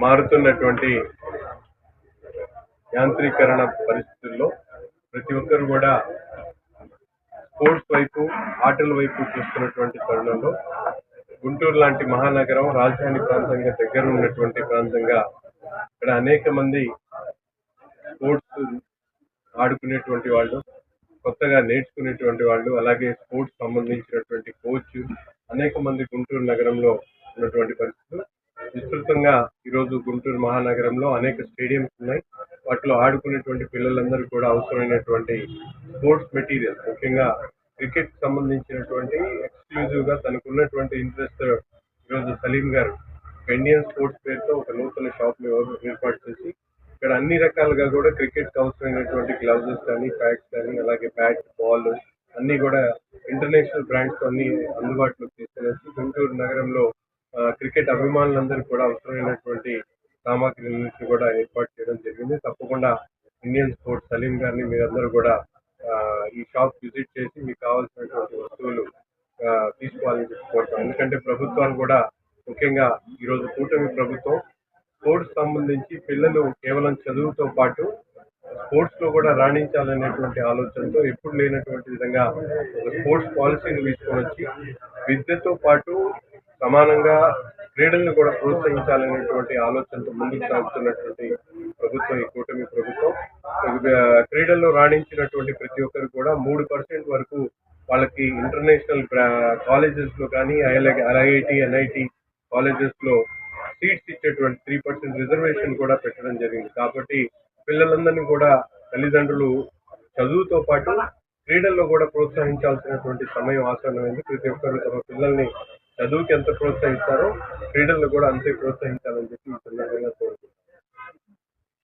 మారుతున్నటువంటి యాంత్రీకరణ పరిస్థితుల్లో ప్రతి ఒక్కరు కూడా వైపు ఆటల వైపు చూస్తున్నటువంటి తరుణంలో గుంటూరు లాంటి మహానగరం రాజధాని ప్రాంతంగా దగ్గర ఉన్నటువంటి ప్రాంతంగా ఇక్కడ అనేక మంది స్పోర్ట్స్ ఆడుకునేటువంటి వాళ్ళు కొత్తగా నేర్చుకునేటువంటి వాళ్ళు అలాగే స్పోర్ట్స్ సంబంధించినటువంటి కోచ్ అనేక మంది గుంటూరు నగరంలో ఉన్నటువంటి పరిస్థితులు. విస్తృతంగా ఈరోజు గుంటూరు మహానగరంలో అనేక స్టేడియంస్ ఉన్నాయి. వాటిలో ఆడుకునేటువంటి పిల్లలందరూ కూడా అవసరమైనటువంటి స్పోర్ట్స్ మెటీరియల్ ముఖ్యంగా క్రికెట్ సంబంధించినటువంటి ఎక్స్క్లూజివ్గా తనకు ఉన్నటువంటి ఇంట్రెస్ట్ ఈరోజు సలీం గారు ఇండియన్ స్పోర్ట్స్ పేరుతో ఒక నూతన షాప్ని ఏర్పాటు చేసి ఇక్కడ అన్ని రకాలుగా కూడా క్రికెట్ అవసరమైనటువంటి గ్లౌజెస్ కానీ ప్యాడ్స్ కానీ అలాగే బ్యాట్ బాల్ అన్ని కూడా ఇంటర్నేషనల్ బ్రాండ్స్ అన్ని అందుబాటులోకి తీసుకునేసి గుంటూరు నగరంలో క్రికెట్ అభిమానులందరికీ కూడా అవసరమైనటువంటి సామాగ్రి కూడా ఏర్పాటు చేయడం జరిగింది. తప్పకుండా ఇండియన్ స్పోర్ట్స్ సలీం గారిని మీరందరూ కూడా ఈ షాప్ విజిట్ చేసి మీకు కావాల్సినటువంటి వస్తువులు తీసుకోవాలని చెప్పి కోరుతాం. ఎందుకంటే ప్రభుత్వాన్ని కూడా ముఖ్యంగా ఈరోజు కూటమి ప్రభుత్వం స్పోర్ట్స్ సంబంధించి పిల్లలు కేవలం చదువుతో పాటు స్పోర్ట్స్లో కూడా రాణించాలనేటువంటి ఆలోచనతో ఎప్పుడు లేనటువంటి విధంగా ఒక స్పోర్ట్స్ పాలసీని తీసుకొని వచ్చి విద్యతో పాటు సమానంగా క్రీడలను కూడా ప్రోత్సహించాలనేటువంటి ఆలోచనతో ముందుకు సాగుతున్నటువంటి ప్రభుత్వం ఈ కూటమి ప్రభుత్వం క్రీడల్లో రాణించినటువంటి ప్రతి ఒక్కరు కూడా మూడు పర్సెంట్ వరకు వాళ్ళకి ఇంటర్నేషనల్ కాలేజెస్లో కానీ ఐఐటి ఎన్ఐటి కాలేజెస్లో సీట్స్ ఇచ్చేటువంటి త్రీ పర్సెంట్ రిజర్వేషన్ కూడా పెట్టడం జరిగింది. కాబట్టి పిల్లలందరినీ కూడా తల్లిదండ్రులు చదువుతో పాటు క్రీడల్లో కూడా ప్రోత్సహించాల్సినటువంటి సమయం ఆసన్నమైంది. ప్రతి ఒక్కరు తమ పిల్లల్ని చదువుకి ఎంత ప్రోత్సహిస్తారో క్రీడల్లో కూడా అంతే ప్రోత్సహించాలని చెప్పి ఈ సందర్భంగా